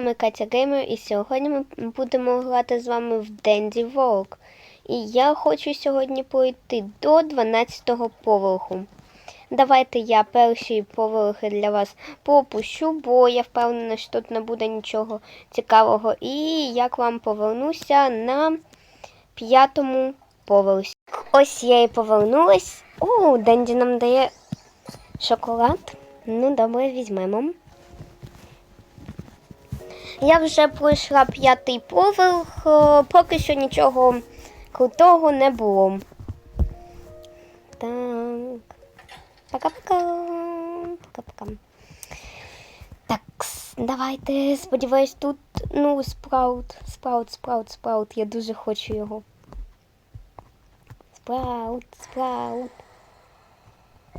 вами Катя Геймер, і сьогодні ми будемо грати з вами в Денді Волк. І я хочу сьогодні пройти до 12-го поверху. Давайте я перші поверхи для вас пропущу, бо я впевнена, що тут не буде нічого цікавого. І як вам повернуся на п'ятому поверсі. Ось я і повернулась. О, Денді нам дає шоколад. Ну, добре, візьмемо. Я вже пройшла п'ятий поверх, е, поки що нічого крутого не було. Так. Пока-пока. Пока-пока. Так, давайте, сподіваюсь, тут, ну, спраут, спраут, спраут, спраут. Я дуже хочу його. Спраут, спраут.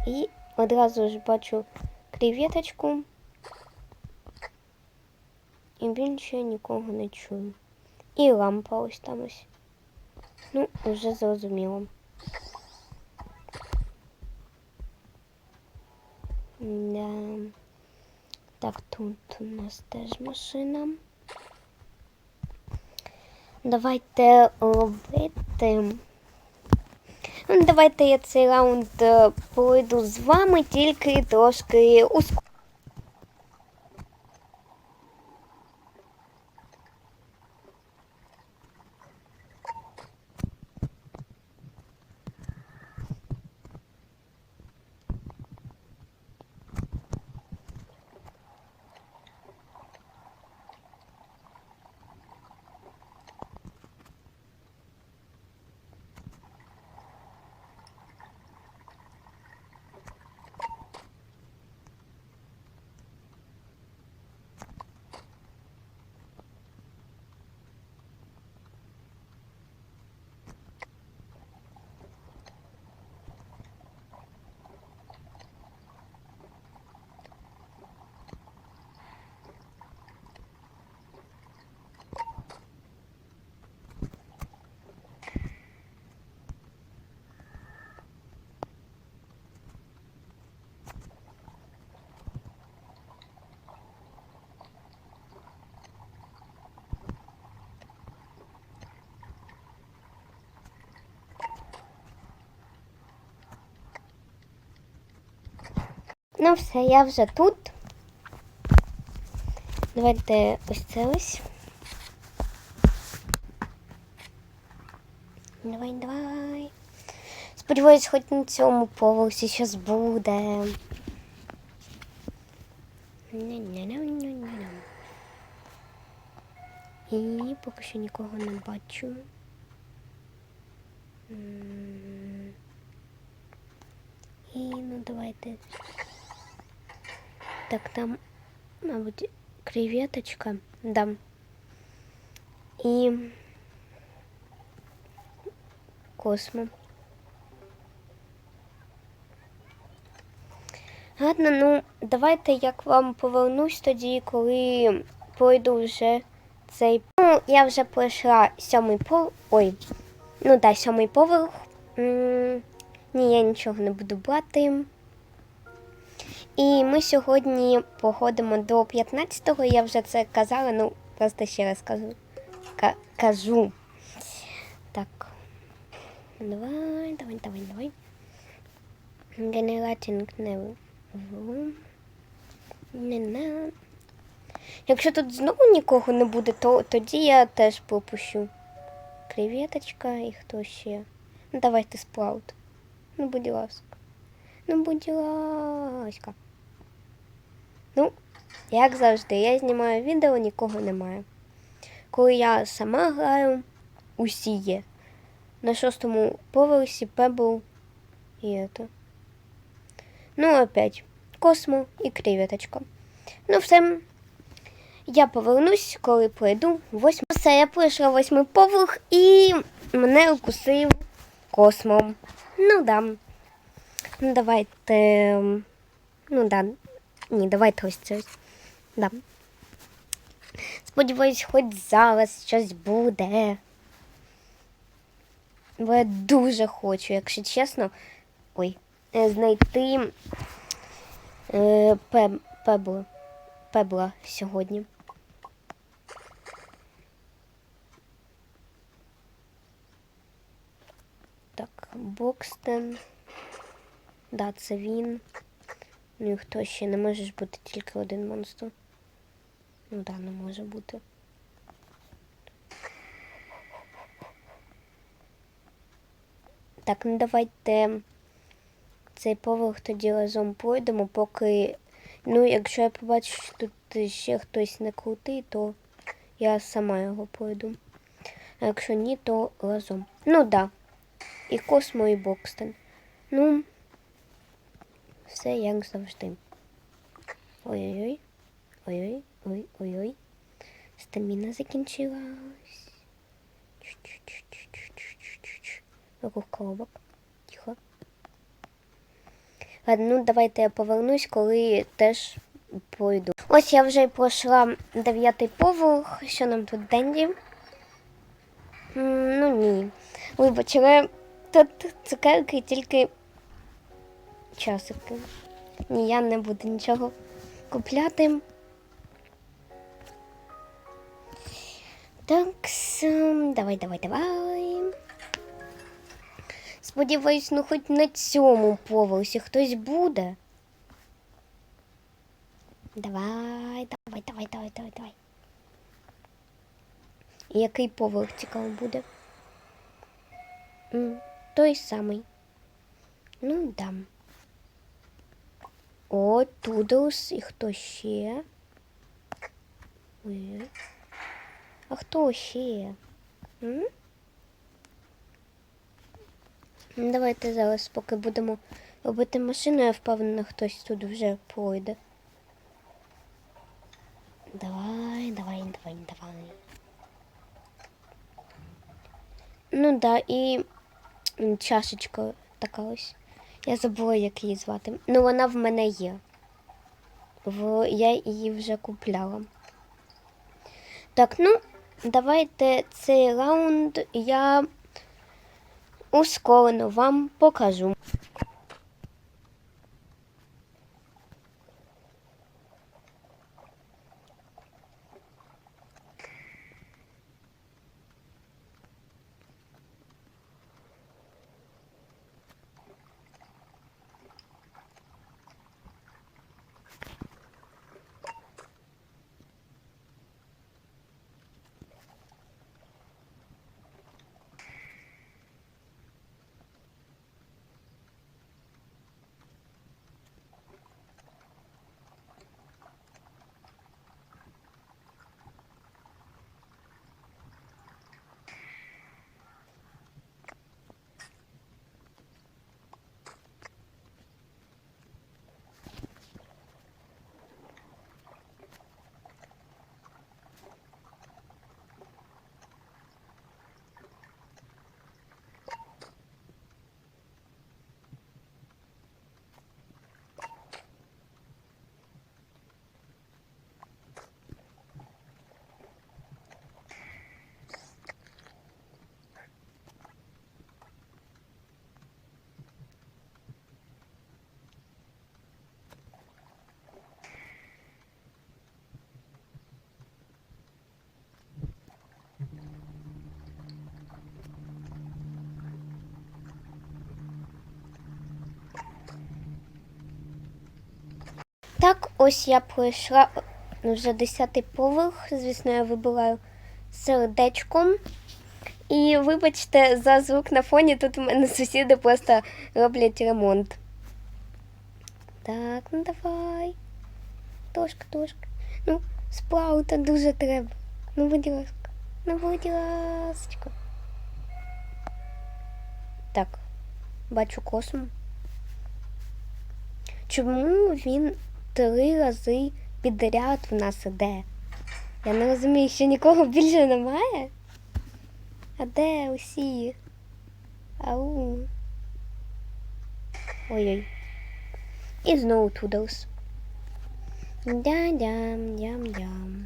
І одразу ж бачу креветочку. І більше нікого не чую. І лампа ось там ось. Ну, вже зрозуміло. Да. Так, тут у нас теж машина. Давайте робити. Ну, давайте я цей раунд е, пройду з вами, тільки трошки ускорено. Ну все, я вже тут. Давайте ось це ось. Давай, давай. Сподіваюсь, хоч на цьому поверсі щось буде. І поки що нікого не бачу. І ну давайте. Так, там, мабуть, креветочка. Да. І космо. Ладно, ну давайте як вам повернусь тоді, коли пройду вже цей. Ну, я вже пройшла сьомий поверх. Ой, ну так, сьомий поверх. М, Ні, я нічого не буду брати. І ми сьогодні походимо до 15-го. Я вже це казала, ну просто ще раз кажу. Ка- кажу. Так. Давай, давай, давай, давай. New room. Не на. Якщо тут знову нікого не буде, то тоді я теж пропущу. Креветочка і хто ще. Ну давайте спраут. Ну, будь ласка. Ну, будь ласка. Ну, як завжди, я знімаю відео, нікого немає. Коли я сама граю, усі є. На шостому поверсі Пебл і это. Ну, опять. Космо і креветочка. Ну, все. Я повернусь, коли пройду восьмий. Все, я пройшла восьмий поверх і мене укусив космом. Ну да. Ну давайте. ем, Ну да. Ні, давайте ось це. Ось. Да. Сподіваюсь, хоч зараз щось буде. Бо я дуже хочу, якщо чесно, ой, е, знайти е, пеб, пебла, пебла сьогодні. Так, Бокстен. Да, це він. Ну і хто ще? Не може бути тільки один монстр. Ну да, не може бути. Так, ну давайте цей поверх тоді разом пройдемо, поки. Ну, якщо я побачу, що тут ще хтось не крутий, то я сама його пройду. А якщо ні, то разом. Ну да. І Космо, і Бокстон. Ну, все як завжди. Ой-ой-ой. Ой-ой, ой-ой-ой. Стаміна закінчилась. Чу-чу-чу-чу-чу-чу-чу-чу. Коробок. Тихо. Ладно, ну давайте я повернусь, коли теж пройду. Ось я вже пройшла дев'ятий поверх. Що нам тут Денді? Ну ні. Вибач, але тут цукерки тільки часики. Ні, я не буду нічого купляти. Так, давай, давай, давай. Сподіваюсь, ну хоч на цьому поверсі хтось буде. Давай, давай, давай, давай, давай, давай. Який поверх цікаво буде? М, той самий. Ну, дам. О, Тудлс і хто ще? Ой. А хто ще? М? Давайте зараз, поки будемо робити машину, я впевнена, хтось тут вже пройде. Давай, давай, давай, давай. Ну да, і чашечка така ось. Я забула, як її звати. Ну, вона в мене є. В... Я її вже купляла. Так, ну, давайте цей раунд я ускорено вам покажу. Так, ось я пройшла ну, вже десятий поверх. Звісно, я вибираю сердечком. І вибачте за звук на фоні, тут у мене сусіди просто роблять ремонт. Так, ну давай. Трошки, трошки. Ну, сплаута дуже треба. Ну, будь ласка. Ну, будь ласка. Так, бачу космо. Чому він три рази підряд в нас іде? Я не розумію, що нікого більше немає. А де усі? Ау. Ой-ой. І знову Тудлс. Дям-дям, дям-дям.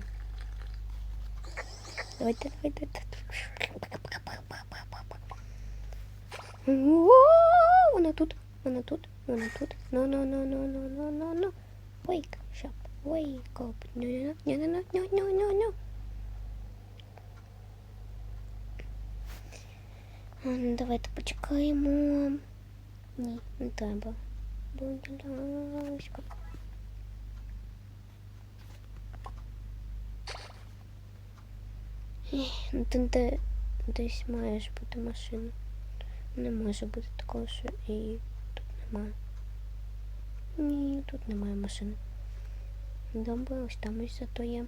Давайте, давайте. О, вона тут, вона тут, вона тут. No, no, no, no, no, no, no, no. Wake up, wake up. No, no, no, no, no, no, no, no, no. А, ну, Давайте почекаємо. Ні, не треба. Будь ласка. Ех, Ну, тут де, десь має ж бути машина. Не може бути такого, що і тут немає. Ні, тут немає машини. Добре, ось там ось зато є.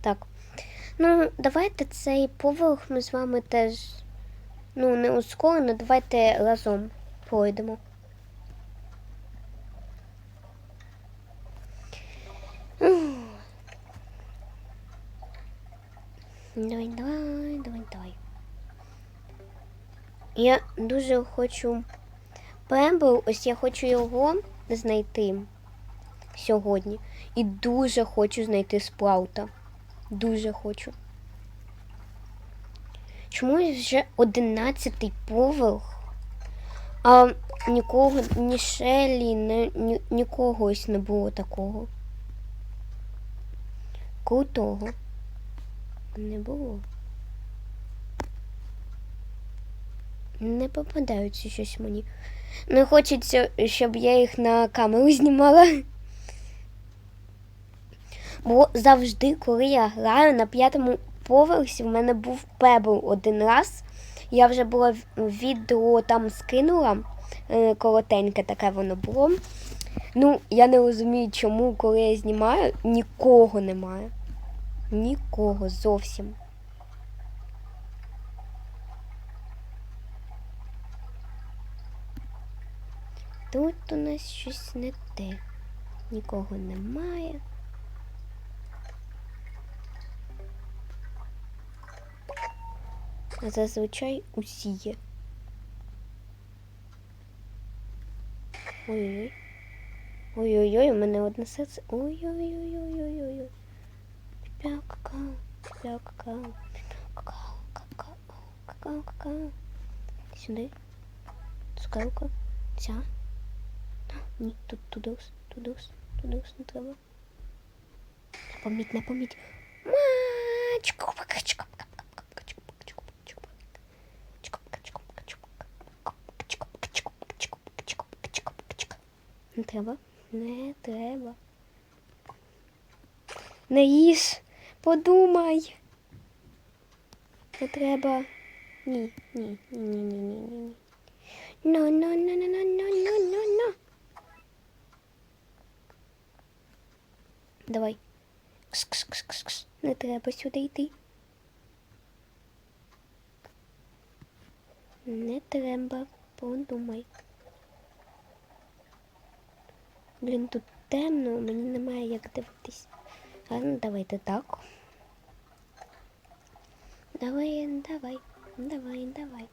Так. Ну, давайте цей поверх ми з вами теж. Ну, не ускорено, давайте разом пройдемо. Давай, давай, давай, давай. Я дуже хочу Пембл, ось я хочу його знайти сьогодні. І дуже хочу знайти сплаута. Дуже хочу. Чомусь вже одинадцятий поверх, а нікого, ні Шелі, ні, нікого ось не було такого. Крутого не було. Не попадаються щось мені. Не хочеться, щоб я їх на камеру знімала. Бо завжди, коли я граю на п'ятому поверсі, в мене був пебл один раз. Я вже була відео там скинула, е, коротеньке таке воно було. Ну, я не розумію, чому, коли я знімаю, нікого немає. Нікого зовсім. Тут у нас щось не те. Нікого немає. А зазвичай усі є. Ой-ой. Ой-ой-ой, у мене одне серце. Ой-ой-ой-ой-ой-ой. Пяу-какао, пяу-какао, какао, какао, какао, какао. Сюди. Цукерка. Ця. Ні, тут тудус, тудус, тудус не треба. Не поміть, не поміть. Мачку, чку, Не треба, не треба. Не їж, подумай. Не треба. Ні, ні, ні, ні, ні, ні, ні. No, no, no, no, no, no, no, no. Давай. Кс -кс -кс -кс -кс. Не треба сюди йти. Не треба, подумай. Блін, тут темно, мені немає як дивитись. Ладно, давайте так. Давай, давай, давай, давай.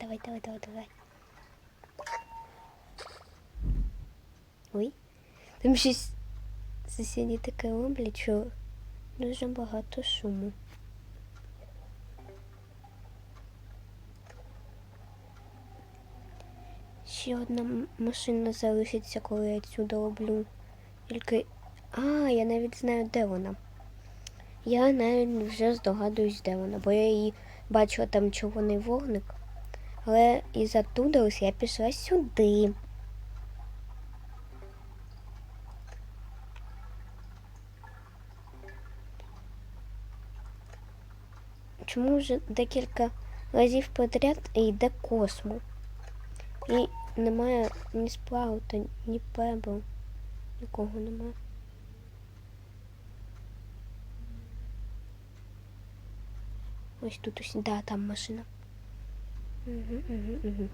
Давай, давай, давай, давай, давай. Ой, там щось сусіді таке роблять, що дуже багато шуму. Ще одна машина залишиться, коли я сюди роблю. Тільки. А, я навіть знаю, де вона. Я навіть вже здогадуюсь, де вона, бо я її бачила там червоний вогник. Але із оттуда ось я пішла сюди. Чому вже декілька разів подряд йде космо? І немає ні сплаута, ні пебл. Нікого немає. Ось тут ось, да, там машина. Угу, угу, угу.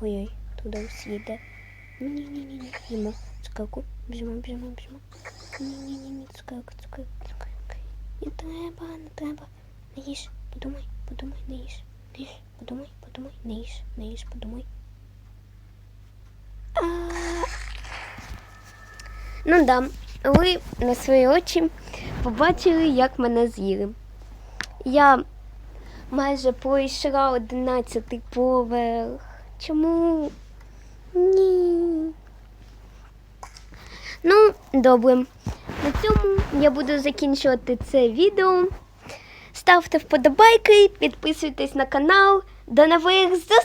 Ой-ой, туди ось їде. Ні-ні-ні, біжимо. Цукерку. Біжимо, біжимо, біжимо. Ні-ні-ні, цукерка, цукерка, цукерка. Не треба, не треба. Не подумай, подумай, не їж. Подумай, подумай, не їж, подумай. А... Ну да, ви на свої очі побачили, як мене з'їли. Я майже пройшла 11 поверх. Чому? Ні. Ну, добре. На цьому я буду закінчувати це відео. Ставте вподобайки, підписуйтесь на канал. До нових зустрічей!